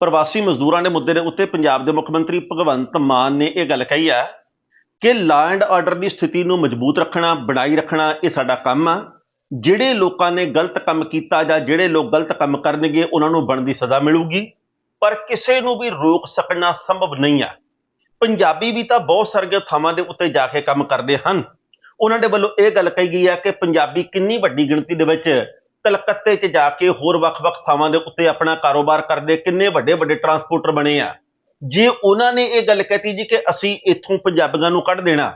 ਪ੍ਰਵਾਸੀ ਮਜ਼ਦੂਰਾਂ ਦੇ ਮੁੱਦੇ ਦੇ ਉੱਤੇ ਪੰਜਾਬ ਦੇ ਮੁੱਖ ਮੰਤਰੀ ਭਗਵੰਤ ਮਾਨ ਨੇ ਇਹ ਗੱਲ ਕਹੀ ਆ ਕਿ ਲਾਅ ਐਂਡ ਆਰਡਰ ਦੀ ਸਥਿਤੀ ਨੂੰ ਮਜ਼ਬੂਤ ਰੱਖਣਾ, ਬਣਾਈ ਰੱਖਣਾ ਇਹ ਸਾਡਾ ਕੰਮ ਆ। ਜਿਹੜੇ ਲੋਕਾਂ ਨੇ ਗਲਤ ਕੰਮ ਕੀਤਾ ਜਾਂ ਜਿਹੜੇ ਲੋਕ ਗਲਤ ਕੰਮ ਕਰਨਗੇ, ਉਹਨਾਂ ਨੂੰ ਬਣਦੀ ਸਜ਼ਾ ਮਿਲੂਗੀ। ਪਰ ਕਿਸੇ ਨੂੰ ਵੀ ਰੋਕ ਸਕਣਾ ਸੰਭਵ ਨਹੀਂ ਆ। ਪੰਜਾਬੀ ਵੀ ਤਾਂ ਬਹੁਤ ਸਾਰੀਆਂ ਥਾਵਾਂ ਦੇ ਉੱਤੇ ਜਾ ਕੇ ਕੰਮ ਕਰਦੇ ਹਨ। ਉਹਨਾਂ ਦੇ ਵੱਲੋਂ ਇਹ ਗੱਲ ਕਹੀ ਗਈ ਹੈ ਕਿ ਪੰਜਾਬੀ ਕਿੰਨੀ ਵੱਡੀ ਗਿਣਤੀ ਦੇ ਵਿੱਚ ਕਲਕੱਤੇ 'ਚ ਜਾ ਕੇ ਹੋਰ ਵੱਖ-ਵੱਖ ਥਾਵਾਂ ਦੇ ਉੱਤੇ ਆਪਣਾ ਕਾਰੋਬਾਰ ਕਰਦੇ ਕਿੰਨੇ ਵੱਡੇ-ਵੱਡੇ ਟਰਾਂਸਪੋਰਟਰ ਬਣੇ ਆ। ਜੇ ਉਹਨਾਂ ਨੇ ਇਹ ਗੱਲ ਕਹਤੀ ਜੀ ਕਿ ਅਸੀਂ ਇੱਥੋਂ ਪੰਜਾਬੀਆਂ ਨੂੰ ਕੱਢ ਦੇਣਾ,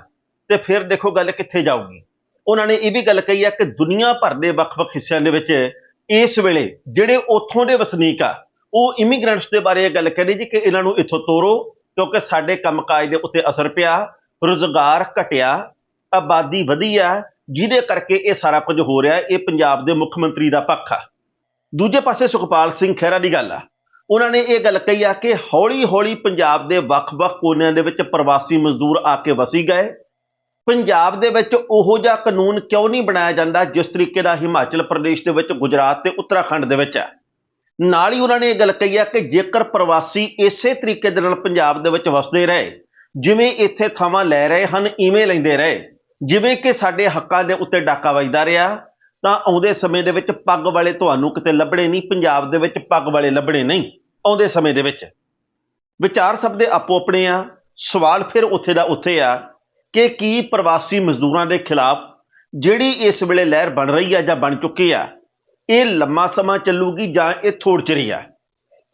ਤੇ ਫਿਰ ਦੇਖੋ ਗੱਲ ਕਿੱਥੇ ਜਾਊਗੀ। ਉਹਨਾਂ ਨੇ ਇਹ ਵੀ ਗੱਲ ਕਹੀ ਹੈ ਕਿ ਦੁਨੀਆ ਭਰ ਦੇ ਵੱਖ-ਵੱਖ ਹਿੱਸਿਆਂ ਦੇ ਵਿੱਚ ਇਸ ਵੇਲੇ ਜਿਹੜੇ ਉੱਥੋਂ ਦੇ ਵਸਨੀਕ ਆ, ਉਹ ਇਮੀਗ੍ਰੈਂਟਸ ਦੇ ਬਾਰੇ ਇਹ ਗੱਲ ਕਹਿੰਦੇ ਜੀ ਕਿ ਇਹਨਾਂ ਨੂੰ ਇੱਥੋਂ ਤੋਰੋ, ਕਿਉਂਕਿ ਸਾਡੇ ਕੰਮਕਾਜ ਦੇ ਉੱਤੇ ਅਸਰ ਪਿਆ, ਰੁਜ਼ਗਾਰ ਘਟਿਆ, ਆਬਾਦੀ ਵਧੀ ਆ ਜਿਹਦੇ ਕਰਕੇ ਇਹ ਸਾਰਾ ਕੁਝ ਹੋ ਰਿਹਾ ਇਹ ਪੰਜਾਬ ਦੇ ਮੁੱਖ ਮੰਤਰੀ ਦਾ ਪੱਖ ਆ। ਦੂਜੇ ਪਾਸੇ ਸੁਖਪਾਲ ਸਿੰਘ ਖਹਿਰਾ ਦੀ ਗੱਲ ਆ। ਉਹਨਾਂ ਨੇ ਇਹ ਗੱਲ ਕਹੀ ਆ ਕਿ ਹੌਲੀ-ਹੌਲੀ ਪੰਜਾਬ ਦੇ ਵੱਖ-ਵੱਖ ਕੋਨਿਆਂ ਦੇ ਵਿੱਚ ਪ੍ਰਵਾਸੀ ਮਜ਼ਦੂਰ ਆ ਕੇ ਵਸੀ ਗਏ। ਪੰਜਾਬ ਦੇ ਵਿੱਚ ਉਹੋ ਜਿਹਾ ਕਾਨੂੰਨ ਕਿਉਂ ਨਹੀਂ ਬਣਾਇਆ ਜਾਂਦਾ ਜਿਸ ਤਰੀਕੇ ਦਾ ਹਿਮਾਚਲ ਪ੍ਰਦੇਸ਼ ਦੇ ਵਿੱਚ, ਗੁਜਰਾਤ ਤੇ ਉੱਤਰਾਖੰਡ ਦੇ ਵਿੱਚ ਹੈ ਨਾਲ ਹੀ ਉਹਨਾਂ ਨੇ ਇਹ ਗੱਲ ਕਹੀ ਆ ਕਿ ਜੇਕਰ ਪ੍ਰਵਾਸੀ ਇਸੇ ਤਰੀਕੇ ਦੇ ਨਾਲ ਪੰਜਾਬ ਦੇ ਵਿੱਚ ਵਸਦੇ ਰਹੇ, ਜਿਵੇਂ ਇੱਥੇ ਥਾਵਾਂ ਲੈ ਰਹੇ ਹਨ, ਇਵੇਂ ਲੈਂਦੇ ਰਹੇ ਜਿਵੇਂ ਕਿ ਸਾਡੇ ਹੱਕਾਂ ਦੇ ਉੱਤੇ ਡਾਕਾ ਵੱਜਦਾ ਰਿਹਾ, ਤਾਂ ਆਉਂਦੇ ਸਮੇਂ ਦੇ ਵਿੱਚ ਪੱਗ ਵਾਲੇ ਤੁਹਾਨੂੰ ਕਿਤੇ ਲੱਭਣੇ ਨਹੀਂ, ਪੰਜਾਬ ਦੇ ਵਿੱਚ ਪੱਗ ਵਾਲੇ ਲੱਭਣੇ ਨਹੀਂ, ਆਉਂਦੇ ਸਮੇਂ ਦੇ ਵਿੱਚ। ਵਿਚਾਰ ਸਭ ਦੇ ਆਪੋ ਆਪਣੇ ਆ। ਸਵਾਲ ਫਿਰ ਉੱਥੇ ਦਾ ਉੱਥੇ ਆ ਕਿ ਕੀ ਪ੍ਰਵਾਸੀ ਮਜ਼ਦੂਰਾਂ ਦੇ ਖਿਲਾਫ ਜਿਹੜੀ ਇਸ ਵੇਲੇ ਲਹਿਰ ਬਣ ਰਹੀ ਆ ਜਾਂ ਬਣ ਚੁੱਕੀ ਆ, ਇਹ ਲੰਮਾ ਸਮਾਂ ਚੱਲੂਗੀ ਜਾਂ ਇਹ ਥੋੜ ਚਿਰੀ ਆ?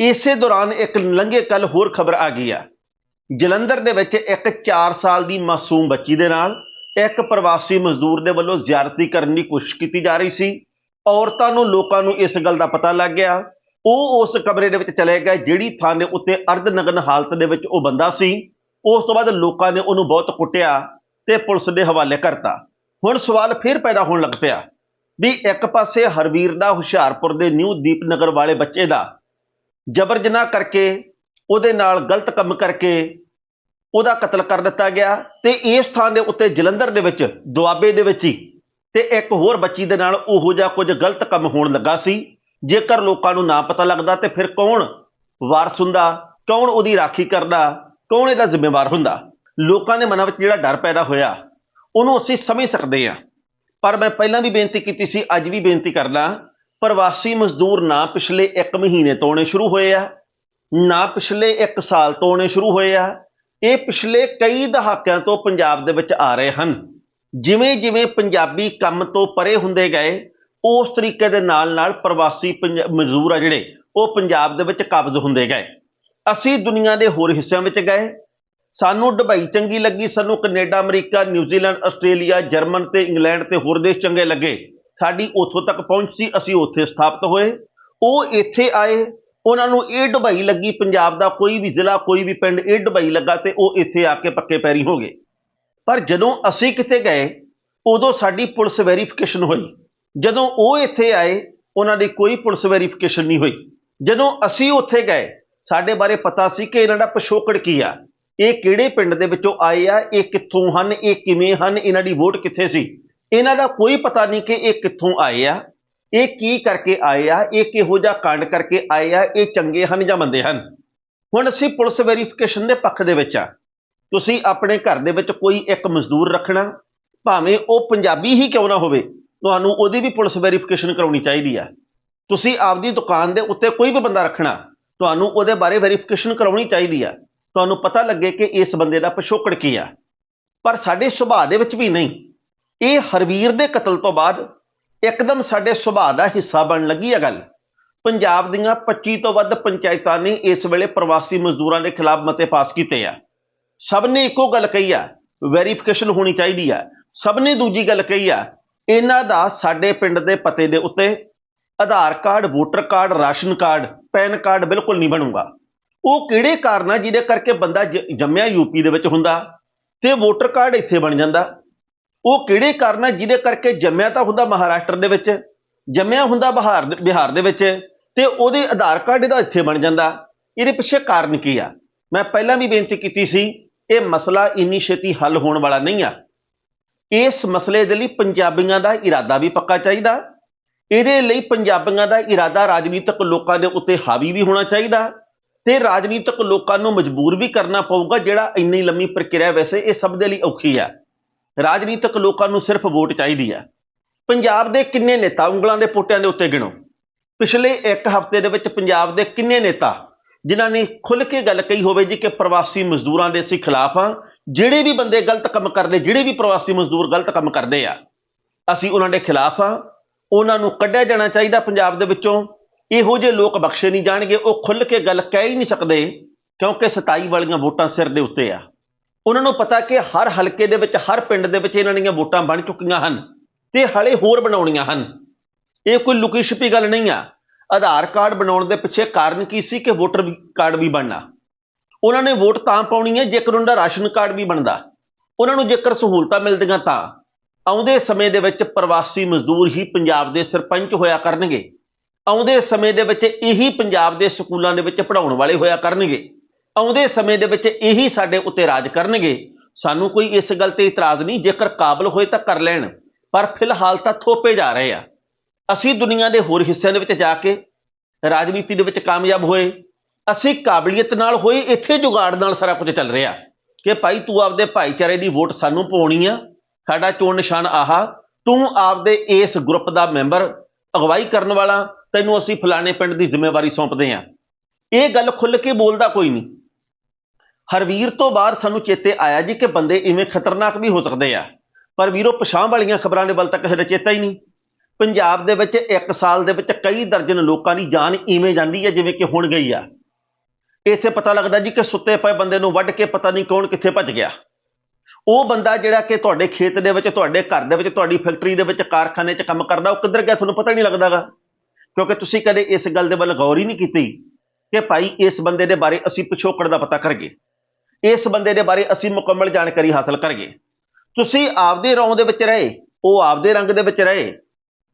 ਇਸੇ ਦੌਰਾਨ ਇੱਕ ਲੰਘੇ ਕੱਲ ਹੋਰ ਖਬਰ ਆ ਗਈ ਆ। ਜਲੰਧਰ ਦੇ ਵਿੱਚ ਇੱਕ 4 ਸਾਲ ਦੀ ਮਾਸੂਮ ਬੱਚੀ ਦੇ ਨਾਲ ਇੱਕ ਪ੍ਰਵਾਸੀ ਮਜ਼ਦੂਰ ਦੇ ਵੱਲੋਂ ਜ਼ਿਆਰਤੀ ਕਰਨ ਦੀ ਕੋਸ਼ਿਸ਼ ਕੀਤੀ ਜਾ ਰਹੀ ਸੀ। ਔਰਤਾਂ ਨੂੰ, ਲੋਕਾਂ ਨੂੰ ਇਸ ਗੱਲ ਦਾ ਪਤਾ ਲੱਗ ਗਿਆ। ਉਹ ਉਸ ਕਮਰੇ ਦੇ ਵਿੱਚ ਚਲੇ ਗਏ, ਜਿਹੜੀ ਥਾਂ ਦੇ ਉੱਤੇ ਅਰਧ ਨਗਨ ਹਾਲਤ ਦੇ ਵਿੱਚ ਉਹ ਬੰਦਾ ਸੀ। ਉਸ ਤੋਂ ਬਾਅਦ ਲੋਕਾਂ ਨੇ ਉਹਨੂੰ ਬਹੁਤ ਕੁੱਟਿਆ ਤੇ ਪੁਲਿਸ ਦੇ ਹਵਾਲੇ ਕਰਤਾ। ਹੁਣ ਸਵਾਲ ਫਿਰ ਪੈਦਾ ਹੋਣ ਲੱਗ ਪਿਆ ਵੀ ਇੱਕ ਪਾਸੇ ਹਰਵੀਰ ਦਾ ਹੁਸ਼ਿਆਰਪੁਰ ਦੇ ਨਿਊ ਦੀਪਨਗਰ ਵਾਲੇ ਬੱਚੇ ਦਾ ਜਬਰ ਜਨਾਹ ਕਰਕੇ, ਉਹਦੇ ਨਾਲ ਗਲਤ ਕੰਮ ਕਰਕੇ ਉਹਦਾ ਕਤਲ ਕਰ ਦਿੱਤਾ ਗਿਆ ਤੇ ਇਸ ਥਾਂ ਦੇ ਉੱਤੇ ਜਲੰਧਰ ਦੇ ਵਿੱਚ, ਦੁਆਬੇ ਦੇ ਵਿੱਚ ਹੀ। ਤੇ ਇੱਕ ਹੋਰ ਬੱਚੀ ਦੇ ਨਾਲ ਉਹੋ ਜਿਹਾ ਕੁਝ ਗਲਤ ਕੰਮ ਹੋਣ ਲੱਗਾ ਸੀ। ਜੇਕਰ ਲੋਕਾਂ ਨੂੰ ਨਾ ਪਤਾ ਲੱਗਦਾ ਤੇ ਫਿਰ ਕੌਣ ਵਾਰਸ ਹੁੰਦਾ? ਕੌਣ ਉਹਦੀ ਰਾਖੀ ਕਰਦਾ? ਕੌਣ ਇਹਦਾ ਜ਼ਿੰਮੇਵਾਰ ਹੁੰਦਾ? ਲੋਕਾਂ ਦੇ ਮਨਾਂ ਵਿੱਚ ਜਿਹੜਾ ਡਰ ਪੈਦਾ ਹੋਇਆ, ਉਹਨੂੰ ਅਸੀਂ ਸਮਝ ਸਕਦੇ ਹਾਂ। ਪਰ ਮੈਂ ਪਹਿਲਾਂ ਵੀ ਬੇਨਤੀ ਕੀਤੀ ਸੀ, ਅੱਜ ਵੀ ਬੇਨਤੀ ਕਰਦਾ ਪ੍ਰਵਾਸੀ ਮਜ਼ਦੂਰ ਨਾ ਪਿਛਲੇ 1 ਮਹੀਨੇ ਤੋਂ ਆਉਣੇ ਸ਼ੁਰੂ ਹੋਏ ਆ, ਨਾ ਪਿਛਲੇ 1 ਸਾਲ ਤੋਂ ਆਉਣੇ ਸ਼ੁਰੂ ਹੋਏ ਆ ਇਹ ਪਿਛਲੇ ਕਈ ਦਹਾਕਿਆਂ ਤੋਂ ਪੰਜਾਬ ਦੇ ਵਿੱਚ ਆ ਰਹੇ ਹਨ। ਜਿਵੇਂ ਜਿਵੇਂ ਪੰਜਾਬੀ ਕੰਮ ਤੋਂ ਪਰੇ ਹੁੰਦੇ ਗਏ, ਉਸ ਤਰੀਕੇ ਦੇ ਨਾਲ ਨਾਲ ਪ੍ਰਵਾਸੀ ਪੰਜ- ਮਜ਼ਦੂਰ ਆ ਜਿਹੜੇ, ਉਹ ਪੰਜਾਬ ਦੇ ਵਿੱਚ ਕਬਜ਼ ਹੁੰਦੇ ਗਏ। ਅਸੀਂ ਦੁਨੀਆ ਦੇ ਹੋਰ ਹਿੱਸਿਆਂ ਵਿੱਚ ਗਏ। ਸਾਨੂੰ ਦੁਬਈ ਚੰਗੀ ਲੱਗੀ, ਸਾਨੂੰ Canada, America, New Zealand, Australia, German ਤੇ ਇੰਗਲੈਂਡ ਤੇ ਹੋਰ ਦੇਸ਼ ਚੰਗੇ ਲੱਗੇ। ਸਾਡੀ ਉੱਥੋਂ ਤੱਕ ਪਹੁੰਚ ਸੀ, ਅਸੀਂ ਉੱਥੇ ਸਥਾਪਿਤ ਹੋਏ। ਉਹ ਇੱਥੇ ਆਏ ਉਹਨਾਂ ਨੂੰ ਇਹ ਦੁਬਈ ਲੱਗੀ ਪੰਜਾਬ ਦਾ ਕੋਈ ਵੀ ਜ਼ਿਲ੍ਹਾ, ਕੋਈ ਵੀ ਪਿੰਡ ਇਹ ਦੁਬਈ ਲੱਗਾ ਤੇ ਉਹ ਇੱਥੇ ਆ ਕੇ ਪੱਕੇ ਪੈਰੀ ਹੋ ਗਏ। ਪਰ ਜਦੋਂ ਅਸੀਂ ਕਿਤੇ ਗਏ, ਉਦੋਂ ਸਾਡੀ ਪੁਲਿਸ ਵੈਰੀਫਿਕੇਸ਼ਨ ਹੋਈ। ਜਦੋਂ ਉਹ ਇੱਥੇ ਆਏ, ਉਹਨਾਂ ਦੀ ਕੋਈ ਪੁਲਿਸ ਵੈਰੀਫਿਕੇਸ਼ਨ ਨਹੀਂ ਹੋਈ। ਜਦੋਂ ਅਸੀਂ ਉੱਥੇ ਗਏ, ਸਾਡੇ ਬਾਰੇ ਪਤਾ ਸੀ ਕਿ ਇਹਨਾਂ ਦਾ ਪਿਛੋਕੜ ਕੀ ਆ। ਇਹ ਕਿਹੜੇ ਪਿੰਡ ਦੇ ਵਿੱਚੋਂ ਆਏ ਆ, ਇਹ ਕਿੱਥੋਂ ਹਨ, ਇਹ ਕਿਵੇਂ ਹਨ, ਇਹਨਾਂ ਦੀ ਵੋਟ ਕਿੱਥੇ ਸੀ? ਇਹਨਾਂ ਦਾ ਕੋਈ ਪਤਾ ਨਹੀਂ ਕਿ ਇਹ ਕਿੱਥੋਂ ਆਏ ਆ। ਇਹ ਕੀ ਕਰਕੇ ਆਏ ਆ? ਇਹ ਕਿਹੋ ਜਿਹਾ ਕਾਂਡ ਕਰਕੇ ਆਏ ਆ? ਇਹ ਚੰਗੇ ਹਨ ਜਾਂ ਮੰਦੇ ਹਨ? ਹੁਣ ਅਸੀਂ ਪੁਲਿਸ ਵੈਰੀਫਿਕੇਸ਼ਨ ਦੇ ਪੱਖ ਦੇ ਵਿੱਚ ਆ। ਤੁਸੀਂ ਆਪਣੇ ਘਰ ਦੇ ਵਿੱਚ ਕੋਈ ਇੱਕ ਮਜ਼ਦੂਰ ਰੱਖਣਾ, ਭਾਵੇਂ ਉਹ ਪੰਜਾਬੀ ਹੀ ਕਿਉਂ ਨਾ ਹੋਵੇ, ਤੁਹਾਨੂੰ ਉਹਦੀ ਵੀ ਪੁਲਿਸ ਵੈਰੀਫਿਕੇਸ਼ਨ ਕਰਾਉਣੀ ਚਾਹੀਦੀ ਆ। ਤੁਸੀਂ ਆਪਦੀ ਦੁਕਾਨ ਦੇ ਉੱਤੇ ਕੋਈ ਵੀ ਬੰਦਾ ਰੱਖਣਾ, ਤੁਹਾਨੂੰ ਉਹਦੇ ਬਾਰੇ ਵੈਰੀਫਿਕੇਸ਼ਨ ਕਰਾਉਣੀ ਚਾਹੀਦੀ ਆ। ਤੁਹਾਨੂੰ ਪਤਾ ਲੱਗੇ ਕਿ ਇਸ ਬੰਦੇ ਦਾ ਪਿਛੋਕੜ ਕੀ ਆ। ਪਰ ਸਾਡੇ ਸੁਭਾਅ ਦੇ ਵਿੱਚ ਵੀ ਨਹੀਂ। ਇਹ ਹਰਵੀਰ ਦੇ ਕਤਲ ਤੋਂ ਬਾਅਦ ਇੱਕਦਮ ਸਾਡੇ ਸੁਭਾਅ ਦਾ ਹਿੱਸਾ ਬਣ ਲੱਗੀ ਆ ਗੱਲ। ਪੰਜਾਬ ਦੀਆਂ 25 ਤੋਂ ਵੱਧ ਪੰਚਾਇਤਾਂ ਨੇ ਇਸ ਵੇਲੇ ਪ੍ਰਵਾਸੀ ਮਜ਼ਦੂਰਾਂ ਦੇ ਖਿਲਾਫ ਮਤੇ ਪਾਸ ਕੀਤੇ ਆ। ਸਭ ਨੇ ਇੱਕੋ ਗੱਲ ਕਹੀ ਆ ਵੈਰੀਫਿਕੇਸ਼ਨ ਹੋਣੀ ਚਾਹੀਦੀ ਆ। ਸਭ ਨੇ ਦੂਜੀ ਗੱਲ ਕਹੀ ਆ, ਇਹਨਾਂ ਦਾ ਸਾਡੇ ਪਿੰਡ ਦੇ ਪਤੇ ਦੇ ਉੱਤੇ Aadhaar card, voter card, ration card, PAN card ਬਿਲਕੁਲ ਨਹੀਂ ਬਣੂਗਾ। ਉਹ ਕਿਹੜੇ ਕਾਰਨ ਆ ਜਿਹਦੇ ਕਰਕੇ ਬੰਦਾ ਜ- ਜੰਮਿਆ ਯੂਪੀ ਦੇ ਵਿੱਚ ਹੁੰਦਾ ਤੇ ਵੋਟਰ ਕਾਰਡ ਇੱਥੇ ਬਣ ਜਾਂਦਾ? ਉਹ ਕਿਹੜੇ ਕਾਰਨ ਆ ਜਿਹਦੇ ਕਰਕੇ ਜੰਮਿਆ ਤਾਂ ਹੁੰਦਾ ਮਹਾਰਾਸ਼ਟਰ ਦੇ ਵਿੱਚ, ਜੰਮਿਆ ਹੁੰਦਾ ਬਿਹਾਰ ਦੇ- ਬਿਹਾਰ ਦੇ ਵਿੱਚ, ਤੇ ਉਹਦੇ ਆਧਾਰ ਕਾਰਡ ਇਹਦਾ ਇੱਥੇ ਬਣ ਜਾਂਦਾ। ਇਹਦੇ ਪਿੱਛੇ ਕਾਰਨ ਕੀ ਆ? ਮੈਂ ਪਹਿਲਾਂ ਵੀ ਬੇਨਤੀ ਕੀਤੀ ਸੀ, ਇਹ ਮਸਲਾ ਇੰਨੀ ਛੇਤੀ ਹੱਲ ਹੋਣ ਵਾਲਾ ਨਹੀਂ ਆ। ਇਸ ਮਸਲੇ ਦੇ ਲਈ ਪੰਜਾਬੀਆਂ ਦਾ ਇਰਾਦਾ ਵੀ ਪੱਕਾ ਚਾਹੀਦਾ। ਇਹਦੇ ਲਈ ਪੰਜਾਬੀਆਂ ਦਾ ਇਰਾਦਾ ਰਾਜਨੀਤਿਕ ਲੋਕਾਂ ਦੇ ਉੱਤੇ ਹਾਵੀ ਵੀ ਹੋਣਾ ਚਾਹੀਦਾ ਤੇ ਰਾਜਨੀਤਿਕ ਲੋਕਾਂ ਨੂੰ ਮਜਬੂਰ ਵੀ ਕਰਨਾ ਪਊਗਾ, ਜਿਹੜਾ ਇੰਨੀ ਲੰਮੀ ਪ੍ਰਕਿਰਿਆ ਵੈਸੇ ਇਹ ਸਭ ਦੇ ਲਈ ਔਖੀ ਆ। ਰਾਜਨੀਤਿਕ ਲੋਕਾਂ ਨੂੰ ਸਿਰਫ ਵੋਟ ਚਾਹੀਦੀ ਆ ਪੰਜਾਬ ਦੇ ਕਿੰਨੇ ਨੇਤਾ ਉਂਗਲਾਂ ਦੇ ਪੋਟਿਆਂ ਦੇ ਉੱਤੇ ਗਿਣੋ। ਪਿਛਲੇ ਇੱਕ ਹਫ਼ਤੇ ਦੇ ਵਿੱਚ ਪੰਜਾਬ ਦੇ ਕਿੰਨੇ ਨੇਤਾ ਜਿਨ੍ਹਾਂ ਨੇ ਖੁੱਲ੍ਹ ਕੇ ਗੱਲ ਕਹੀ ਹੋਵੇ ਜੀ ਕਿ ਪ੍ਰਵਾਸੀ ਮਜ਼ਦੂਰਾਂ ਦੇ ਅਸੀਂ ਖਿਲਾਫ ਹਾਂ, ਜਿਹੜੇ ਵੀ ਬੰਦੇ ਗਲਤ ਕੰਮ ਕਰਦੇ, ਜਿਹੜੇ ਵੀ ਪ੍ਰਵਾਸੀ ਮਜ਼ਦੂਰ ਗਲਤ ਕੰਮ ਕਰਦੇ ਆ, ਅਸੀਂ ਉਹਨਾਂ ਦੇ ਖਿਲਾਫ ਹਾਂ। ਉਹਨਾਂ ਨੂੰ ਕੱਢਿਆ ਜਾਣਾ ਚਾਹੀਦਾ ਪੰਜਾਬ ਦੇ ਵਿੱਚੋਂ। ਇਹੋ ਜਿਹੇ ਲੋਕ ਬਖਸ਼ੇ ਨਹੀਂ ਜਾਣਗੇ, ਉਹ ਖੁੱਲ੍ਹ ਕੇ ਗੱਲ ਕਹਿ ਹੀ ਨਹੀਂ ਸਕਦੇ ਕਿਉਂਕਿ 27 ਵਾਲੀਆਂ ਵੋਟਾਂ ਸਿਰ ਦੇ ਉੱਤੇ ਆ। ਉਹਨਾਂ ਨੂੰ ਪਤਾ ਕਿ ਹਰ ਹਲਕੇ ਦੇ ਵਿੱਚ, ਹਰ ਪਿੰਡ ਦੇ ਵਿੱਚ ਇਹਨਾਂ ਦੀਆਂ ਵੋਟਾਂ ਬਣ ਚੁੱਕੀਆਂ ਹਨ ਤੇ ਹਲੇ ਹੋਰ ਬਣਾਉਣੀਆਂ ਹਨ। ਇਹ ਕੋਈ ਲੁਕੀ ਛਿਪੀ ਗੱਲ ਨਹੀਂ ਆ। ਆਧਾਰ ਕਾਰਡ ਬਣਾਉਣ ਦੇ ਪਿੱਛੇ ਕਾਰਨ ਕੀ ਸੀ ਕਿ ਵੋਟਰ ਕਾਰਡ ਵੀ ਬਣਨਾ? ਉਹਨਾਂ ਨੇ ਵੋਟ ਤਾਂ ਪਾਉਣੀ ਹੈ ਜੇਕਰ ਉਹਨਾਂ ਦਾ ਰਾਸ਼ਨ ਕਾਰਡ ਵੀ ਬਣਦਾ। ਉਹਨਾਂ ਨੂੰ ਜੇਕਰ ਸਹੂਲਤਾਂ ਮਿਲਦੀਆਂ ਤਾਂ ਆਉਂਦੇ ਸਮੇਂ ਦੇ ਵਿੱਚ ਪ੍ਰਵਾਸੀ ਮਜ਼ਦੂਰ ਹੀ ਪੰਜਾਬ ਦੇ ਸਰਪੰਚ ਹੋਇਆ ਕਰਨਗੇ। ਆਉਂਦੇ ਸਮੇਂ ਦੇ ਵਿੱਚ ਇਹੀ ਪੰਜਾਬ ਦੇ ਸਕੂਲਾਂ ਦੇ ਵਿੱਚ ਪੜਾਉਣ ਵਾਲੇ ਹੋਇਆ ਕਰਨਗੇ। ਆਉਂਦੇ ਸਮੇਂ ਦੇ ਵਿੱਚ ਇਹੀ ਸਾਡੇ ਉੱਤੇ ਰਾਜ ਕਰਨਗੇ। ਸਾਨੂੰ ਕੋਈ ਇਸ ਗੱਲ ਤੇ ਇਤਰਾਜ਼ ਨਹੀਂ, ਜੇਕਰ ਕਾਬਲ ਹੋਏ ਤਾਂ ਕਰ ਲੈਣ, ਪਰ ਫਿਲਹਾਲ ਤਾਂ ਥੋਪੇ ਜਾ ਰਹੇ ਆ। ਅਸੀਂ ਦੁਨੀਆ ਦੇ ਹੋਰ ਹਿੱਸਿਆਂ ਦੇ ਵਿੱਚ ਜਾ ਕੇ ਰਾਜਨੀਤੀ ਦੇ ਵਿੱਚ ਕਾਮਯਾਬ ਹੋਏ, ਅਸੀਂ ਕਾਬਲੀਅਤ ਨਾਲ ਹੋਏ, ਇੱਥੇ ਜੁਗਾੜ ਨਾਲ ਸਾਰਾ ਕੁਝ ਚੱਲ ਰਿਹਾ। ਕਿ ਭਾਈ ਤੂੰ ਆਪਦੇ ਭਾਈਚਾਰੇ ਦੀ ਵੋਟ ਸਾਨੂੰ ਪਾਉਣੀ ਆ, ਸਾਡਾ ਚੋਣ ਨਿਸ਼ਾਨ ਆਹਾ, ਤੂੰ ਆਪਦੇ ਇਸ ਗਰੁੱਪ ਦਾ ਮੈਂਬਰ ਅਗਵਾਈ ਕਰਨ ਵਾਲਾ, ਤੈਨੂੰ ਅਸੀਂ ਫਲਾਣੇ ਪਿੰਡ ਦੀ ਜ਼ਿੰਮੇਵਾਰੀ ਸੌਂਪਦੇ ਆ। ਇਹ ਗੱਲ ਖੁੱਲ੍ਹ ਕੇ ਬੋਲਦਾ ਕੋਈ ਨਹੀਂ। ਹਰਵੀਰ ਤੋਂ ਬਾਅਦ ਸਾਨੂੰ ਚੇਤੇ ਆਇਆ ਜੀ ਕਿ ਬੰਦੇ ਇਵੇਂ ਖਤਰਨਾਕ ਵੀ ਹੋ ਸਕਦੇ ਆ। ਪਰ ਵੀਰੋ, ਪਛਾਣ ਵਾਲੀਆਂ ਖਬਰਾਂ ਦੇ ਵੱਲ ਤੱਕ ਦਾ ਚੇਤਾ ਹੀ ਨਹੀਂ। ਪੰਜਾਬ ਦੇ ਵਿੱਚ ਇੱਕ ਸਾਲ ਦੇ ਵਿੱਚ ਕਈ ਦਰਜਨ ਲੋਕਾਂ ਦੀ ਜਾਨ ਇਵੇਂ ਜਾਂਦੀ ਹੈ ਜਿਵੇਂ ਕਿ ਹੁਣ ਗਈ ਆ। ਇੱਥੇ ਪਤਾ ਲੱਗਦਾ ਜੀ ਕਿ ਸੁੱਤੇ ਪਏ ਬੰਦੇ ਨੂੰ ਵੱਢ ਕੇ ਪਤਾ ਨਹੀਂ ਕੌਣ ਕਿੱਥੇ ਭੱਜ ਗਿਆ। ਉਹ ਬੰਦਾ ਜਿਹੜਾ ਕਿ ਤੁਹਾਡੇ ਖੇਤ ਦੇ ਵਿੱਚ, ਤੁਹਾਡੇ ਘਰ ਦੇ ਵਿੱਚ, ਤੁਹਾਡੀ ਫੈਕਟਰੀ ਦੇ ਵਿੱਚ, ਕਾਰਖਾਨੇ 'ਚ ਕੰਮ ਕਰਦਾ, ਉਹ ਕਿੱਧਰ ਗਿਆ ਤੁਹਾਨੂੰ ਪਤਾ ਹੀ ਨਹੀਂ ਲੱਗਦਾਗਾ। ਕਿਉਂਕਿ ਤੁਸੀਂ ਕਦੇ ਇਸ ਗੱਲ ਦੇ ਵੱਲ ਗੌਰ ਹੀ ਨਹੀਂ ਕੀਤੀ ਕਿ ਭਾਈ ਇਸ ਬੰਦੇ ਦੇ ਬਾਰੇ ਅਸੀਂ ਪਿਛੋਕੜ ਦਾ ਪਤਾ ਕਰੀਏ ਇਸ ਬੰਦੇ ਦੇ ਬਾਰੇ ਅਸੀਂ ਮੁਕੰਮਲ ਜਾਣਕਾਰੀ ਹਾਸਲ ਕਰੀਏ। ਤੁਸੀਂ ਆਪਦੇ ਰੌਂ ਦੇ ਵਿੱਚ ਰਹੇ, ਉਹ ਆਪਦੇ ਰੰਗ ਦੇ ਵਿੱਚ ਰਹੇ।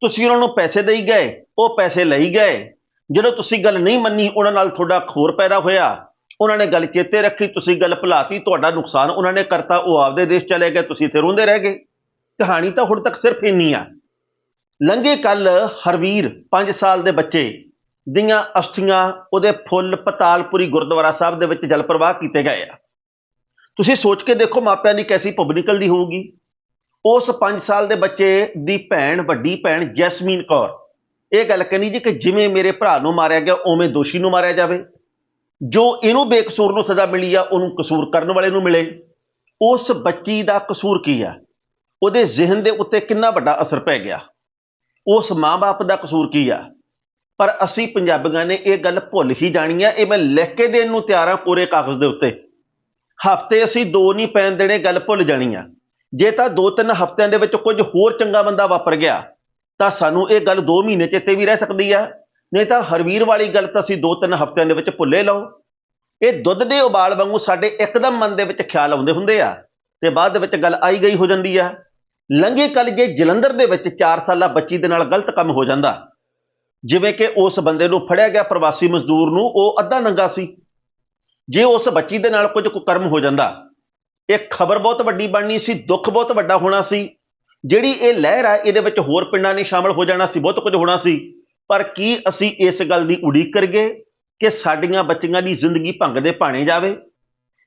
ਤੁਸੀਂ ਉਹਨਾਂ ਨੂੰ ਪੈਸੇ ਦੇਈ ਗਏ, ਉਹ ਪੈਸੇ ਲਈ ਗਏ। ਜਦੋਂ ਤੁਸੀਂ ਗੱਲ ਨਹੀਂ ਮੰਨੀ, ਉਹਨਾਂ ਨਾਲ ਤੁਹਾਡਾ ਖੋਰ ਪੈਦਾ ਹੋਇਆ। ਉਹਨਾਂ ਨੇ ਗੱਲ ਚੇਤੇ ਰੱਖੀ, ਤੁਸੀਂ ਗੱਲ ਭੁਲਾਤੀ, ਤੁਹਾਡਾ ਨੁਕਸਾਨ ਉਹਨਾਂ ਨੇ ਕਰਤਾ, ਉਹ ਆਪਦੇ ਦੇਸ਼ ਚਲੇ ਗਏ, ਤੁਸੀਂ ਇੱਥੇ ਰੋਂਦੇ ਰਹਿ ਗਏ। ਕਹਾਣੀ ਤਾਂ ਹੁਣ ਤੱਕ ਸਿਰਫ ਇੰਨੀ ਆ। ਲੰਘੇ ਕੱਲ ਹਰਵੀਰ 5 ਸਾਲ ਦੇ ਬੱਚੇ, ਦੀਆਂ ਅਸਥੀਆਂ, ਉਹਦੇ ਫੁੱਲ ਪਤਾਲਪੁਰੀ ਗੁਰਦੁਆਰਾ ਸਾਹਿਬ ਦੇ ਵਿੱਚ ਜਲ ਪ੍ਰਵਾਹ ਕੀਤੇ ਗਏ ਆ। ਤੁਸੀਂ ਸੋਚ ਕੇ ਦੇਖੋ ਮਾਪਿਆਂ ਦੀ ਕੈਸੀ ਪਬ ਨਿਕਲਦੀ ਹੋਊਗੀ। ਉਸ 5 ਸਾਲ ਦੇ ਬੱਚੇ ਦੀ ਭੈਣ, ਵੱਡੀ ਭੈਣ ਜੈਸਮੀਨ ਕੌਰ, ਇਹ ਗੱਲ ਕਹਿੰਦੀ ਜੀ ਕਿ ਜਿਵੇਂ ਮੇਰੇ ਭਰਾ ਨੂੰ ਮਾਰਿਆ ਗਿਆ, ਉਵੇਂ ਦੋਸ਼ੀ ਨੂੰ ਮਾਰਿਆ ਜਾਵੇ। ਜੋ ਇਹਨੂੰ ਬੇਕਸੂਰ ਨੂੰ ਸਜ਼ਾ ਮਿਲੀ ਆ, ਉਹਨੂੰ ਕਸੂਰ ਕਰਨ ਵਾਲੇ ਨੂੰ ਮਿਲੇ। ਉਸ ਬੱਚੀ ਦਾ ਕਸੂਰ ਕੀ ਆ? ਉਹਦੇ ਜ਼ਿਹਨ ਦੇ ਉੱਤੇ ਕਿੰਨਾ ਵੱਡਾ ਅਸਰ ਪੈ ਗਿਆ? ਉਸ ਮਾਂ-ਬਾਪ ਦਾ ਕਸੂਰ ਕੀ ਆ? ਪਰ ਅਸੀਂ ਪੰਜਾਬੀਆਂ ਨੇ ਇਹ ਗੱਲ ਭੁੱਲ ਹੀ ਜਾਣੀ ਆ, ਇਹ ਮੈਂ ਲਿਖ ਕੇ ਦੇਣ ਨੂੰ ਤਿਆਰ ਆ ਕੋਰੇ ਕਾਗਜ਼ ਦੇ ਉੱਤੇ। ਹਫ਼ਤੇ ਅਸੀਂ ਦੋ ਨਹੀਂ ਪੈਣ ਦੇਣੇ, ਗੱਲ ਭੁੱਲ ਜਾਣੀ ਆ। ਜੇ ਤਾਂ ਦੋ ਤਿੰਨ ਹਫ਼ਤਿਆਂ ਦੇ ਵਿੱਚ ਕੁਝ ਹੋਰ ਚੰਗਾ ਬੰਦਾ ਵਾਪਰ ਗਿਆ, ਤਾਂ ਸਾਨੂੰ ਇਹ ਗੱਲ 2 ਮਹੀਨੇ ਚੇਤੇ ਵੀ ਰਹਿ ਸਕਦੀ ਆ। ਨਹੀਂ ਤਾਂ ਹਰਵੀਰ ਵਾਲੀ ਗੱਲ ਤਾਂ ਅਸੀਂ ਦੋ ਤਿੰਨ ਹਫ਼ਤਿਆਂ ਦੇ ਵਿੱਚ ਭੁੱਲੇ ਲਓ। ਇਹ ਦੁੱਧ ਦੇ ਉਬਾਲ ਵਾਂਗੂ ਸਾਡੇ ਇੱਕਦਮ ਮਨ ਦੇ ਵਿੱਚ ਖਿਆਲ ਆਉਂਦੇ ਹੁੰਦੇ ਆ, ਤੇ ਬਾਅਦ ਦੇ ਵਿੱਚ ਗੱਲ ਆਈ ਗਈ ਹੋ ਜਾਂਦੀ ਆ। ਲੰਘੇ ਕੱਲ ਜੇ ਜਲੰਧਰ ਦੇ ਵਿੱਚ 4 ਸਾਲਾ ਬੱਚੀ ਦੇ ਨਾਲ ਗਲਤ ਕੰਮ ਹੋ ਜਾਂਦਾ। ਜਿਵੇਂ ਕਿ ਉਸ ਬੰਦੇ ਨੂੰ ਫੜਿਆ ਗਿਆ ਪ੍ਰਵਾਸੀ ਮਜ਼ਦੂਰ ਨੂੰ, ਉਹ ਅੱਧਾ ਨੰਗਾ ਸੀ। ਜੇ ਉਸ ਬੱਚੀ ਦੇ ਨਾਲ ਕੁਝ ਕੁਕਰਮ ਹੋ ਜਾਂਦਾ, ਇਹ ਖਬਰ ਬਹੁਤ ਵੱਡੀ ਬਣਨੀ ਸੀ, ਦੁੱਖ ਬਹੁਤ ਵੱਡਾ ਹੋਣਾ ਸੀ। ਜਿਹੜੀ ਇਹ ਲਹਿਰ ਆ, ਇਹਦੇ ਵਿੱਚ ਹੋਰ ਪਿੰਡਾਂ ਨੇ ਸ਼ਾਮਲ ਹੋ ਜਾਣਾ ਸੀ, ਬਹੁਤ ਕੁਝ ਹੋਣਾ ਸੀ। ਪਰ ਕੀ ਅਸੀਂ ਇਸ ਗੱਲ ਦੀ ਉਡੀਕ ਕਰੀਏ ਕਿ ਸਾਡੀਆਂ ਬੱਚੀਆਂ ਦੀ ਜ਼ਿੰਦਗੀ ਭੰਗ ਦੇ ਭਾਣੇ ਜਾਵੇ?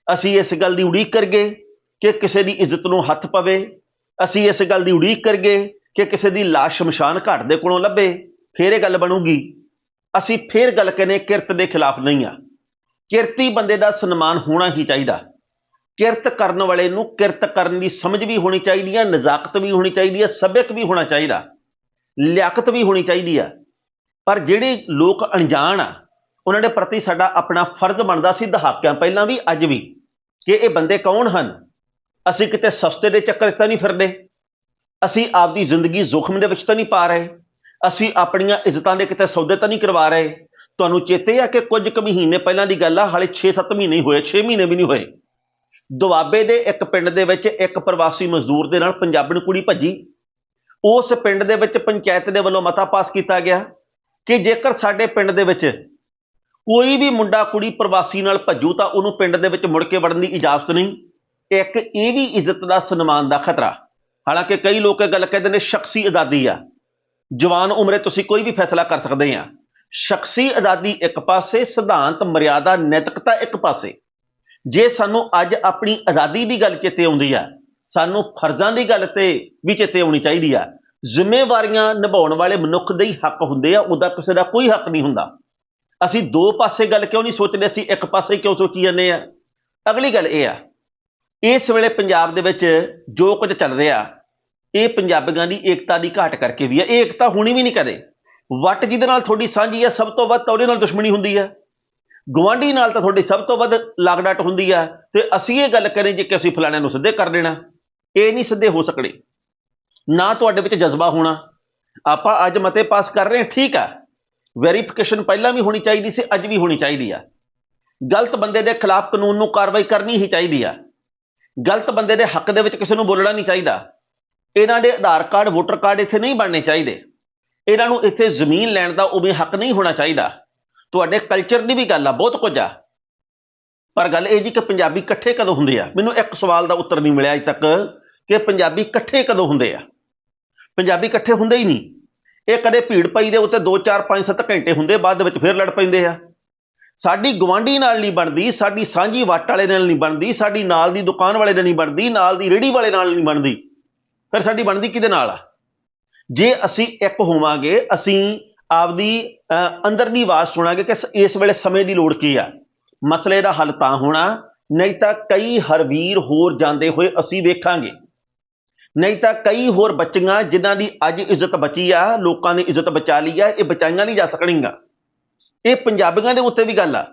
ਅਸੀਂ ਇਸ ਗੱਲ ਦੀ ਉਡੀਕ ਕਰੀਏ ਕਿ ਕਿਸੇ ਦੀ ਇੱਜ਼ਤ ਨੂੰ ਹੱਥ ਪਵੇ? ਅਸੀਂ ਇਸ ਗੱਲ ਦੀ ਉਡੀਕ ਕਰੀਏ ਕਿ ਕਿਸੇ ਦੀ ਲਾਸ਼ ਸ਼ਮਸ਼ਾਨ ਘਾਟ ਦੇ ਕੋਲੋਂ ਲੱਭੇ? ਫੇਰ ਇਹ ਗੱਲ ਬਣੂਗੀ। ਅਸੀਂ ਫੇਰ ਗੱਲ ਕਰਨੇ ਕਿਰਤ ਦੇ ਖਿਲਾਫ ਨਹੀਂ ਆ। ਕਿਰਤੀ ਬੰਦੇ ਦਾ ਸਨਮਾਨ ਹੋਣਾ ਹੀ ਚਾਹੀਦਾ। ਕਿਰਤ ਕਰਨ ਵਾਲੇ ਨੂੰ ਕਿਰਤ ਕਰਨ ਦੀ ਸਮਝ ਵੀ ਹੋਣੀ ਚਾਹੀਦੀ ਹੈ ਨਜ਼ਾਕਤ ਵੀ ਹੋਣੀ ਚਾਹੀਦੀ ਹੈ ਸਭਿਅਕ ਵੀ ਹੋਣਾ ਚਾਹੀਦਾ। ਲਿਆਕਤ ਵੀ ਹੋਣੀ ਚਾਹੀਦੀ ਆ। ਪਰ ਜਿਹੜੇ ਲੋਕ ਅਣਜਾਣ ਆ, ਉਹਨਾਂ ਦੇ ਪ੍ਰਤੀ ਸਾਡਾ ਆਪਣਾ ਫਰਜ਼ ਬਣਦਾ ਸੀ ਦਹਾਕਿਆਂ ਪਹਿਲਾਂ ਵੀ, ਅੱਜ ਵੀ। ਕਿ ਇਹ ਬੰਦੇ ਕੌਣ ਹਨ? ਅਸੀਂ ਕਿਤੇ ਸਸਤੇ ਦੇ ਚੱਕਰ 'ਚ ਤਾਂ ਨਹੀਂ ਫਿਰਦੇ। ਅਸੀਂ ਆਪਦੀ ਜ਼ਿੰਦਗੀ ਜ਼ੋਖਮ ਦੇ ਵਿੱਚ ਤਾਂ ਨਹੀਂ ਪਾ ਰਹੇ। ਅਸੀਂ ਆਪਣੀਆਂ ਇੱਜ਼ਤਾਂ ਦੇ ਕਿਤੇ ਸੌਦੇ ਤਾਂ ਨਹੀਂ ਕਰਵਾ ਰਹੇ। ਤੁਹਾਨੂੰ ਚੇਤੇ ਆ ਕਿ ਕੁਝ ਕੁ ਮਹੀਨੇ ਪਹਿਲਾਂ ਦੀ ਗੱਲ ਆ, ਹਾਲੇ 6-7 ਮਹੀਨੇ ਹੋਏ 6 ਮਹੀਨੇ ਵੀ ਨਹੀਂ ਹੋਏ। ਦੁਆਬੇ ਦੇ ਇੱਕ ਪਿੰਡ ਦੇ ਵਿੱਚ ਇੱਕ ਪ੍ਰਵਾਸੀ ਮਜ਼ਦੂਰ ਦੇ ਨਾਲ ਪੰਜਾਬਣ ਕੁੜੀ ਭੱਜੀ। ਉਸ ਪਿੰਡ ਦੇ ਵਿੱਚ ਪੰਚਾਇਤ ਦੇ ਵੱਲੋਂ ਮਤਾ ਪਾਸ ਕੀਤਾ ਗਿਆ ਕਿ ਜੇਕਰ ਸਾਡੇ ਪਿੰਡ ਦੇ ਵਿੱਚ ਕੋਈ ਵੀ ਮੁੰਡਾ ਕੁੜੀ ਪ੍ਰਵਾਸੀ ਨਾਲ ਭੱਜੂ ਤਾਂ ਉਹਨੂੰ ਪਿੰਡ ਦੇ ਵਿੱਚ ਮੁੜ ਕੇ ਵੜਨ ਦੀ ਇਜਾਜ਼ਤ ਨਹੀਂ। ਇੱਕ ਇਹ ਵੀ ਇੱਜ਼ਤ ਦਾ ਸਨਮਾਨ ਦਾ ਖਤਰਾ। ਹਾਲਾਂਕਿ ਕਈ ਲੋਕ ਇਹ ਗੱਲ ਕਹਿੰਦੇ ਨੇ, ਸ਼ਖਸੀ ਆਜ਼ਾਦੀ ਆ। ਜਵਾਨ ਉਮਰੇ ਤੁਸੀਂ ਕੋਈ ਵੀ ਫੈਸਲਾ ਕਰ ਸਕਦੇ ਆ। ਸ਼ਖਸੀ ਆਜ਼ਾਦੀ ਇੱਕ ਪਾਸੇ, ਸਿਧਾਂਤ ਮਰਿਆਦਾ ਨੈਤਿਕਤਾ ਇੱਕ ਪਾਸੇ। ਜੇ ਸਾਨੂੰ ਅੱਜ ਆਪਣੀ ਆਜ਼ਾਦੀ ਦੀ ਗੱਲ ਚੇਤੇ ਆਉਂਦੀ ਆ, ਸਾਨੂੰ ਫਰਜ਼ਾਂ ਦੀ ਗੱਲ ਤੇ ਵੀ ਚੇਤੇ ਆਉਣੀ ਚਾਹੀਦੀ ਆ। ਜ਼ਿੰਮੇਵਾਰੀਆਂ ਨਿਭਾਉਣ ਵਾਲੇ ਮਨੁੱਖ ਦੇ ਹੀ ਹੱਕ ਹੁੰਦੇ ਆ, ਉਹਦਾ ਕਿਸੇ ਦਾ ਕੋਈ ਹੱਕ ਨਹੀਂ ਹੁੰਦਾ। ਅਸੀਂ ਦੋ ਪਾਸੇ ਗੱਲ ਕਿਉਂ ਨਹੀਂ ਸੋਚਦੇ, ਅਸੀਂ ਇੱਕ ਪਾਸੇ ਕਿਉਂ ਸੋਚੀ ਜਾਂਦੇ ਆ? ਅਗਲੀ ਗੱਲ ਇਹ ਆ, ਇਸ ਵੇਲੇ ਪੰਜਾਬ ਦੇ ਵਿੱਚ ਜੋ ਕੁਝ ਚੱਲ ਰਿਹਾ, ਇਹ ਪੰਜਾਬੀਆਂ ਦੀ ਏਕਤਾ ਦੀ ਘਾਟ ਕਰਕੇ ਵੀ ਆ। ਇਹ ਏਕਤਾ ਹੋਣੀ ਵੀ ਨਹੀਂ ਕਦੇ। ਵੱਟ ਜਿਹਦੇ ਨਾਲ ਤੁਹਾਡੀ ਸਾਂਝੀ ਹੈ, ਸਭ ਤੋਂ ਵੱਧ ਤਾਂ ਉਹਦੇ ਨਾਲ ਦੁਸ਼ਮਣੀ ਹੁੰਦੀ ਹੈ। ਗਵਾਂਢੀ ਨਾਲ ਤਾਂ ਤੁਹਾਡੀ ਸਭ ਤੋਂ ਵੱਧ ਲਾਗਡਾਟ ਹੁੰਦੀ ਆ ਤੇ ਅਸੀਂ ਇਹ ਗੱਲ ਕਰੇ ਜੇ ਕਿ ਅਸੀਂ ਫਲਾਣਿਆਂ ਨੂੰ ਸਿੱਧੇ ਕਰ ਦੇਣਾ। ਇਹ ਨਹੀਂ ਸਿੱਧੇ ਹੋ ਸਕਣੇ ਨਾ ਤੁਹਾਡੇ ਵਿੱਚ ਜਜ਼ਬਾ ਹੋਣਾ। ਆਪਾਂ ਅੱਜ ਮਤੇ ਪਾਸ ਕਰ ਰਹੇ ਹਾਂ, ਠੀਕ ਆ। ਵੈਰੀਫਿਕੇਸ਼ਨ ਪਹਿਲਾਂ ਵੀ ਹੋਣੀ ਚਾਹੀਦੀ ਸੀ, ਅੱਜ ਵੀ ਹੋਣੀ ਚਾਹੀਦੀ ਆ। ਗਲਤ ਬੰਦੇ ਦੇ ਖਿਲਾਫ ਕਾਨੂੰਨ ਨੂੰ ਕਾਰਵਾਈ ਕਰਨੀ ਹੀ ਚਾਹੀਦੀ ਆ। ਗਲਤ ਬੰਦੇ ਦੇ ਹੱਕ ਦੇ ਵਿੱਚ ਕਿਸੇ ਨੂੰ ਬੋਲਣਾ ਨਹੀਂ ਚਾਹੀਦਾ। ਇਹਨਾਂ ਦੇ ਆਧਾਰ ਕਾਰਡ, ਵੋਟਰ ਕਾਰਡ ਇੱਥੇ ਨਹੀਂ ਬਣਨੇ ਚਾਹੀਦੇ। ਇਹਨਾਂ ਨੂੰ ਇੱਥੇ ਜ਼ਮੀਨ ਲੈਣ ਦਾ ਉਵੇਂ ਹੱਕ ਨਹੀਂ ਹੋਣਾ ਚਾਹੀਦਾ। ਤੁਹਾਡੇ ਕਲਚਰ ਦੀ ਵੀ ਗੱਲ ਆ, ਬਹੁਤ ਕੁਝ ਆ। ਪਰ ਗੱਲ ਇਹ ਜੀ ਕਿ ਪੰਜਾਬੀ ਇਕੱਠੇ ਕਦੋਂ ਹੁੰਦੇ ਆ? ਮੈਨੂੰ ਇੱਕ ਸਵਾਲ ਦਾ ਉੱਤਰ ਨਹੀਂ ਮਿਲਿਆ ਅਜੇ ਤੱਕ ਕਿ ਪੰਜਾਬੀ ਇਕੱਠੇ ਕਦੋਂ ਹੁੰਦੇ ਆ? ਪੰਜਾਬੀ ਇਕੱਠੇ ਹੁੰਦੇ ਹੀ ਨਹੀਂ। ਇਹ ਕਦੇ ਭੀੜ ਪਈ ਦੇ ਉੱਤੇ 2 4 5 7 ਘੰਟੇ ਹੁੰਦੇ, ਬਾਅਦ ਦੇ ਵਿੱਚ ਫਿਰ ਲੜ ਪੈਂਦੇ ਆ। ਸਾਡੀ ਗਵਾਂਢੀ ਨਾਲ ਨਹੀਂ ਬਣਦੀ, ਸਾਡੀ ਸਾਂਝੀ ਵੱਟ ਵਾਲੇ ਨਾਲ ਨਹੀਂ ਬਣਦੀ, ਸਾਡੀ ਨਾਲ ਦੀ ਦੁਕਾਨ ਵਾਲੇ ਨਾਲ ਨਹੀਂ ਬਣਦੀ, ਨਾਲ ਦੀ ਰੇੜੀ ਵਾਲੇ ਨਾਲ ਨਹੀਂ ਬਣਦੀ। ਫਿਰ ਸਾਡੀ ਬਣਦੀ ਕਿਹਦੇ ਨਾਲ ਆ? ਜੇ ਅਸੀਂ ਇੱਕ ਹੋਵਾਂਗੇ ਅਸੀਂ ਆਪਦੀ ਅਹ, ਅੰਦਰ ਦੀ ਆਵਾਜ਼ ਸੁਣਾਂਗੇ ਕਿ ਇਸ ਵੇਲੇ ਸਮੇਂ ਦੀ ਲੋੜ ਕੀ ਆ। ਮਸਲੇ ਦਾ ਹੱਲ ਤਾਂ ਹੋਣਾ ਨਹੀਂ ਤਾਂ ਕਈ ਹਰਵੀਰ ਹੋਰ ਜਾਂਦੇ ਹੋਏ ਅਸੀਂ ਵੇਖਾਂਗੇ। ਨਹੀਂ ਤਾਂ ਕਈ ਹੋਰ ਬੱਚੀਆਂ ਜਿਨ੍ਹਾਂ ਦੀ ਅੱਜ ਇੱਜ਼ਤ ਬਚੀ ਆ ਲੋਕਾਂ ਨੇ ਇੱਜ਼ਤ ਬਚਾ ਲਈ ਆ ਇਹ ਬਚਾਈਆਂ ਨਹੀਂ ਜਾ ਸਕਣਗੀਆਂ ਇਹ ਪੰਜਾਬੀਆਂ ਦੇ ਉੱਤੇ ਵੀ ਗੱਲ ਆ।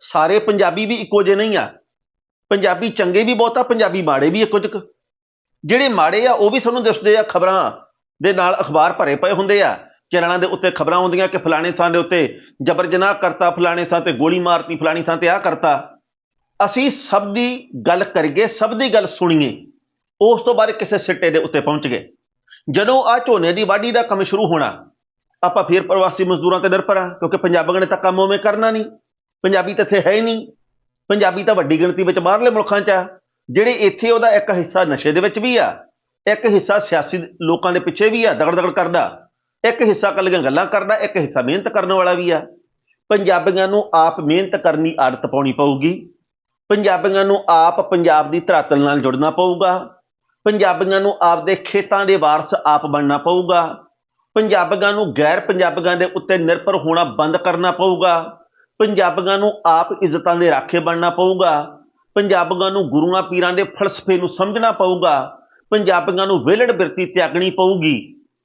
ਸਾਰੇ ਪੰਜਾਬੀ ਵੀ ਇੱਕੋ ਜਿਹੇ ਨਹੀਂ ਆ। ਪੰਜਾਬੀ ਚੰਗੇ ਵੀ ਬਹੁਤ ਆ ਪੰਜਾਬੀ ਮਾੜੇ ਵੀ ਇੱਕੋ ਜਿਹੇ ਜਿਹੜੇ ਮਾੜੇ ਆ ਉਹ ਵੀ ਸਾਨੂੰ ਦਿਸਦੇ ਆ ਖਬਰਾਂ। ਦੇ ਨਾਲ ਅਖਬਾਰ ਭਰੇ ਪਏ ਹੁੰਦੇ ਆ। ਚੈਨਲਾਂ ਦੇ ਉੱਤੇ ਖਬਰਾਂ ਆਉਂਦੀਆਂ ਕਿ ਫਲਾਣੇ ਥਾਂ ਦੇ ਉੱਤੇ ਜਬਰ ਜਨਾਹ ਕਰਤਾ, ਫਲਾਣੇ ਥਾਂ ਤੇ ਗੋਲੀ ਮਾਰਤੀ, ਫਲਾਣੀ ਥਾਂ ਤੇ ਆ ਕਰਤਾ। ਅਸੀਂ ਸਭ ਦੀ ਗੱਲ ਕਰੀਏ, ਸਭ ਦੀ ਗੱਲ ਸੁਣੀਏ, ਉਸ ਤੋਂ ਬਾਅਦ ਕਿਸੇ ਸਿੱਟੇ ਦੇ ਉੱਤੇ ਪਹੁੰਚ ਗਏ। ਜਦੋਂ ਆ ਝੋਨੇ ਦੀ ਵਾਢੀ ਦਾ ਕੰਮ ਸ਼ੁਰੂ ਹੋਣਾ, ਆਪਾਂ ਫੇਰ ਪ੍ਰਵਾਸੀ ਮਜ਼ਦੂਰਾਂ ਤੇ ਨਿਰਭਰ ਆ, ਕਿਉਂਕਿ ਪੰਜਾਬੀਆਂ ਨੇ ਤਾਂ ਕੰਮ ਉਵੇਂ ਕਰਨਾ ਨਹੀਂ। ਪੰਜਾਬੀ ਤਾਂ ਇੱਥੇ ਹੈ ਹੀ ਨਹੀਂ। ਪੰਜਾਬੀ ਤਾਂ ਵੱਡੀ ਗਿਣਤੀ ਵਿੱਚ ਬਾਹਰਲੇ ਮੁਲਕਾਂ 'ਚ ਆ, ਜਿਹੜੇ ਇੱਥੇ ਉਹਦਾ ਇੱਕ ਹਿੱਸਾ ਨਸ਼ੇ ਦੇ ਵਿੱਚ ਵੀ ਆ। ਇੱਕ ਹਿੱਸਾ ਸਿਆਸੀ ਲੋਕਾਂ ਦੇ ਪਿੱਛੇ ਵੀ ਆ ਦਗੜ ਦਗੜ ਕਰਦਾ। ਇੱਕ ਹਿੱਸਾ ਕੱਲੀਆਂ ਗੱਲਾਂ ਕਰਦਾ, ਇੱਕ ਹਿੱਸਾ ਮਿਹਨਤ ਕਰਨ ਵਾਲਾ ਵੀ ਆ। ਪੰਜਾਬੀਆਂ ਨੂੰ ਆਪ ਮਿਹਨਤ ਕਰਨੀ ਆਦਤ ਪਾਉਣੀ ਪਊਗੀ। ਪੰਜਾਬੀਆਂ ਨੂੰ ਆਪ ਪੰਜਾਬ ਦੀ ਧਰਾਤਲ ਨਾਲ ਜੁੜਨਾ ਪਊਗਾ। ਪੰਜਾਬੀਆਂ ਨੂੰ ਆਪਦੇ ਖੇਤਾਂ ਦੇ ਵਾਰਸ ਆਪ ਬਣਨਾ ਪਊਗਾ। ਪੰਜਾਬੀਆਂ ਨੂੰ ਗੈਰ ਪੰਜਾਬੀਆਂ ਦੇ ਉੱਤੇ ਨਿਰਭਰ ਹੋਣਾ ਬੰਦ ਕਰਨਾ ਪਊਗਾ। ਪੰਜਾਬੀਆਂ ਨੂੰ ਆਪ ਇੱਜ਼ਤਾਂ ਦੇ ਰਾਖੇ ਬਣਨਾ ਪਊਗਾ। ਪੰਜਾਬੀਆਂ ਨੂੰ ਗੁਰੂਆਂ ਪੀਰਾਂ ਦੇ ਫਲਸਫੇ ਨੂੰ ਸਮਝਣਾ ਪਊਗਾ। ਪੰਜਾਬੀਆਂ ਨੂੰ ਵਿਹਲੜ ਬਿਰਤੀ ਤਿਆਗਣੀ ਪਊਗੀ।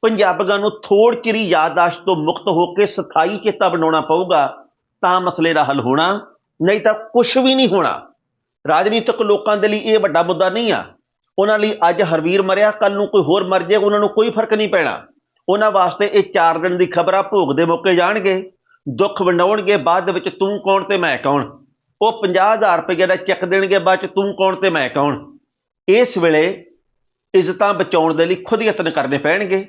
ਪੰਜਾਬੀਆਂ ਨੂੰ ਥੋੜ ਚਿਰੀ ਯਾਦਾਸ਼ਤ ਤੋਂ ਮੁਕਤ ਹੋ ਕੇ ਸਥਾਈ ਚੇਤਾ ਬਣਾਉਣਾ ਪਊਗਾ, ਤਾਂ ਮਸਲੇ ਦਾ ਹੱਲ ਹੋਣਾ, ਨਹੀਂ ਤਾਂ ਕੁਝ ਵੀ ਨਹੀਂ ਹੋਣਾ। ਰਾਜਨੀਤਿਕ ਲੋਕਾਂ ਦੇ ਲਈ ਇਹ ਵੱਡਾ ਮੁੱਦਾ ਨਹੀਂ ਆ। ਉਹਨਾਂ ਲਈ ਅੱਜ ਹਰਵੀਰ ਮਰਿਆ ਕੱਲ ਨੂੰ ਕੋਈ ਹੋਰ ਮਰ ਜਾਏ ਉਹਨਾਂ ਨੂੰ ਕੋਈ ਫ਼ਰਕ ਨਹੀਂ ਪੈਣਾ। ਉਹਨਾਂ ਵਾਸਤੇ ਇਹ 4 ਦਿਨ ਦੀ ਖਬਰ ਆ ਭੋਗ ਦੇ ਮੌਕੇ ਜਾਣਗੇ, ਦੁੱਖ ਵੰਡਾਉਣਗੇ, ਬਾਅਦ ਦੇ ਵਿੱਚ ਤੂੰ ਕੌਣ ਤੇ ਮੈਂ ਕੌਣ? ਉਹ 50000 ਰੁਪਏ ਦਾ ਚੈੱਕ ਦੇਣਗੇ, ਬਾਅਦ ਚ ਤੂੰ ਕੌਣ ਤੇ ਮੈਂ ਕੌਣ? ਇਸ ਵੇਲੇ ਇੱਜ਼ਤਾਂ ਬਚਾਉਣ ਦੇ ਲਈ ਖੁਦ ਯਤਨ ਕਰਨੇ ਪੈਣਗੇ।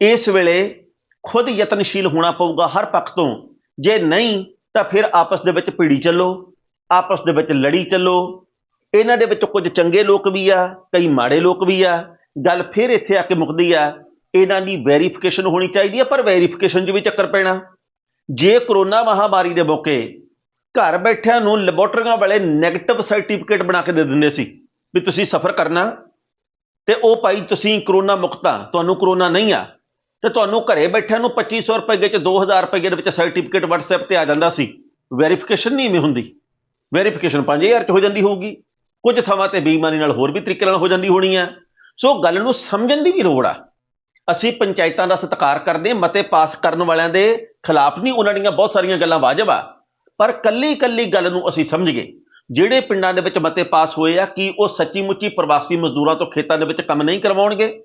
ਇਸ ਵੇਲੇ ਖੁਦ ਯਤਨਸ਼ੀਲ ਹੋਣਾ ਪਊਗਾ ਹਰ ਪੱਖ ਤੋਂ। ਜੇ ਨਹੀਂ, ਤਾਂ ਫਿਰ ਆਪਸ ਦੇ ਵਿੱਚ ਭੀੜੀ ਚੱਲੋ, ਆਪਸ ਦੇ ਵਿੱਚ ਲੜੀ ਚੱਲੋ। ਇਹਨਾਂ ਦੇ ਵਿੱਚ ਕੁਝ ਚੰਗੇ ਲੋਕ ਵੀ ਆ, ਕਈ ਮਾੜੇ ਲੋਕ ਵੀ ਆ। ਗੱਲ ਫਿਰ ਇੱਥੇ ਆ ਕੇ ਮੁੱਕਦੀ ਆ, ਇਹਨਾਂ ਦੀ ਵੈਰੀਫਿਕੇਸ਼ਨ ਹੋਣੀ ਚਾਹੀਦੀ ਆ, ਪਰ ਵੈਰੀਫਿਕੇਸ਼ਨ 'ਚ ਵੀ ਚੱਕਰ ਪੈਣਾ। ਜੇ ਕਰੋਨਾ ਮਹਾਮਾਰੀ ਦੇ ਮੌਕੇ ਘਰ ਬੈਠਿਆਂ ਨੂੰ ਲੈਬੋਰਟਰੀਆਂ ਵਾਲੇ 네ਗੇਟਿਵ ਸਰਟੀਫਿਕੇਟ ਬਣਾ ਕੇ ਦੇ ਦਿੰਦੇ ਸੀ ਵੀ ਤੁਸੀਂ ਸਫ਼ਰ ਕਰਨਾ ਤੇ ਉਹ ਭਾਈ ਤੁਸੀਂ ਕਰੋਨਾ ਮੁਕਤ ਆ, ਤੁਹਾਨੂੰ ਕਰੋਨਾ ਨਹੀਂ ਆ। ਤੇ ਤੁਹਾਨੂੰ ਘਰੇ ਬੈਠਿਆਂ ਨੂੰ 2500 ਰੁਪਏ ਚ 2000 ਰੁਪਏ ਦੇ ਵਿੱਚ ਸਰਟੀਫਿਕੇਟ WhatsApp ਤੇ ਆ ਜਾਂਦਾ ਸੀ। ਵੈਰੀਫਿਕੇਸ਼ਨ ਨਹੀਂ ਐਵੇਂ ਹੁੰਦੀ। ਵੈਰੀਫਿਕੇਸ਼ਨ 5000 ਚ ਹੋ ਜਾਂਦੀ ਹੋਊਗੀ। ਕੁਝ ਥਾਵਾਂ ਤੇ ਬੇਈਮਾਨੀ ਨਾਲ ਹੋਰ ਵੀ ਤਰੀਕੇ ਨਾਲ ਹੋ ਜਾਂਦੀ ਹੋਣੀ ਹੈ ਸੋ ਗੱਲ ਨੂੰ ਸਮਝਣ ਦੀ ਵੀ ਲੋੜ ਆ। ਅਸੀਂ ਪੰਚਾਇਤਾਂ ਦਾ ਸਤਿਕਾਰ ਕਰਦੇ ਮਤੇ ਪਾਸ ਕਰਨ ਵਾਲਿਆਂ ਦੇ ਖਿਲਾਫ ਨਹੀਂ, ਉਹਨਾਂ ਦੀਆਂ ਬਹੁਤ ਸਾਰੀਆਂ ਗੱਲਾਂ ਵਾਜਬ ਆ। ਪਰ ਕੱਲੀ ਕੱਲੀ ਗੱਲ ਨੂੰ ਅਸੀਂ ਸਮਝ ਗਏ। ਜਿਹੜੇ ਪਿੰਡਾਂ ਦੇ ਵਿੱਚ ਮਤੇ ਪਾਸ ਹੋਏ ਆ, ਕੀ ਉਹ ਸੱਚੀ ਮੁੱਚੀ ਪ੍ਰਵਾਸੀ ਮਜ਼ਦੂਰਾਂ ਤੋਂ ਖੇਤਾਂ ਦੇ ਵਿੱਚ ਕੰਮ ਨਹੀਂ ਕਰਵਾਉਣਗੇ?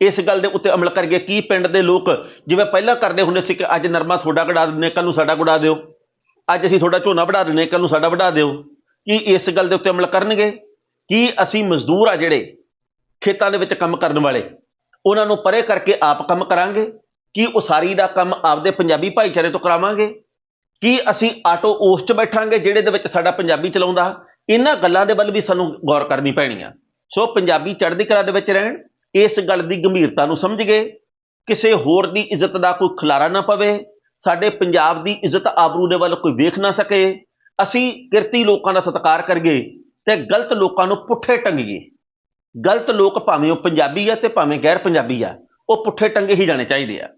ਇਸ ਗੱਲ ਦੇ ਉੱਤੇ ਅਮਲ ਕਰੀਏ ਕੀ ਪਿੰਡ ਦੇ ਲੋਕ ਜਿਵੇਂ ਪਹਿਲਾਂ ਕਰਦੇ ਹੁੰਦੇ ਸੀ ਕਿ ਅੱਜ ਨਰਮਾ ਤੁਹਾਡਾ ਕਢਾ ਦਿੰਦੇ ਕੱਲ ਨੂੰ ਸਾਡਾ ਕਢਾ ਦਿਓ। ਅੱਜ ਅਸੀਂ ਤੁਹਾਡਾ ਝੋਨਾ ਵਢਾ ਦਿੰਦੇ ਕੱਲ ਨੂੰ ਸਾਡਾ ਵਢਾ ਦਿਓ। ਕੀ ਇਸ ਗੱਲ ਦੇ ਉੱਤੇ ਅਮਲ ਕਰਨਗੇ? ਕੀ ਅਸੀਂ ਮਜ਼ਦੂਰ ਆ ਜਿਹੜੇ ਖੇਤਾਂ ਦੇ ਵਿੱਚ ਕੰਮ ਕਰਨ ਵਾਲੇ, ਉਹਨਾਂ ਨੂੰ ਪਰੇ ਕਰਕੇ ਆਪ ਕੰਮ ਕਰਾਂਗੇ? ਕੀ ਉਸਾਰੀ ਦਾ ਕੰਮ ਆਪਦੇ ਪੰਜਾਬੀ ਭਾਈਚਾਰੇ ਤੋਂ ਕਰਾਵਾਂਗੇ? ਕੀ ਅਸੀਂ ਆਟੋ ਉਸ 'ਚ ਬੈਠਾਂਗੇ ਜਿਹੜੇ ਦੇ ਵਿੱਚ ਸਾਡਾ ਪੰਜਾਬੀ ਚਲਾਉਂਦਾ? ਇਹਨਾਂ ਗੱਲਾਂ ਦੇ ਵੱਲ ਵੀ ਸਾਨੂੰ ਗੌਰ ਕਰਨੀ ਪੈਣੀ ਆ। ਸੋ ਪੰਜਾਬੀ ਚੜ੍ਹਦੀ ਕਲਾ ਦੇ ਵਿੱਚ ਰਹਿਣ, ਇਸ ਗੱਲ ਦੀ ਗੰਭੀਰਤਾ ਨੂੰ ਸਮਝੀਏ ਕਿਸੇ ਹੋਰ ਦੀ ਇੱਜ਼ਤ ਦਾ ਕੋਈ ਖਲਾਰਾ ਨਾ ਪਵੇ, ਸਾਡੇ ਪੰਜਾਬ ਦੀ ਇੱਜ਼ਤ ਆਬਰੂ ਦੇ ਵੱਲ ਕੋਈ ਵੇਖ ਨਾ ਸਕੇ, ਅਸੀਂ ਕਿਰਤੀ ਲੋਕਾਂ ਦਾ ਸਤਿਕਾਰ ਕਰੀਏ ਤੇ ਗਲਤ ਲੋਕਾਂ ਨੂੰ ਪੁੱਠੇ ਟੰਗੀਏ। ਗਲਤ ਲੋਕ ਭਾਵੇਂ ਉਹ ਪੰਜਾਬੀ ਆ ਤੇ ਭਾਵੇਂ ਗੈਰ ਪੰਜਾਬੀ ਆ, ਉਹ ਪੁੱਠੇ ਟੰਗੇ ਹੀ ਜਾਣੇ ਚਾਹੀਦੇ ਆ।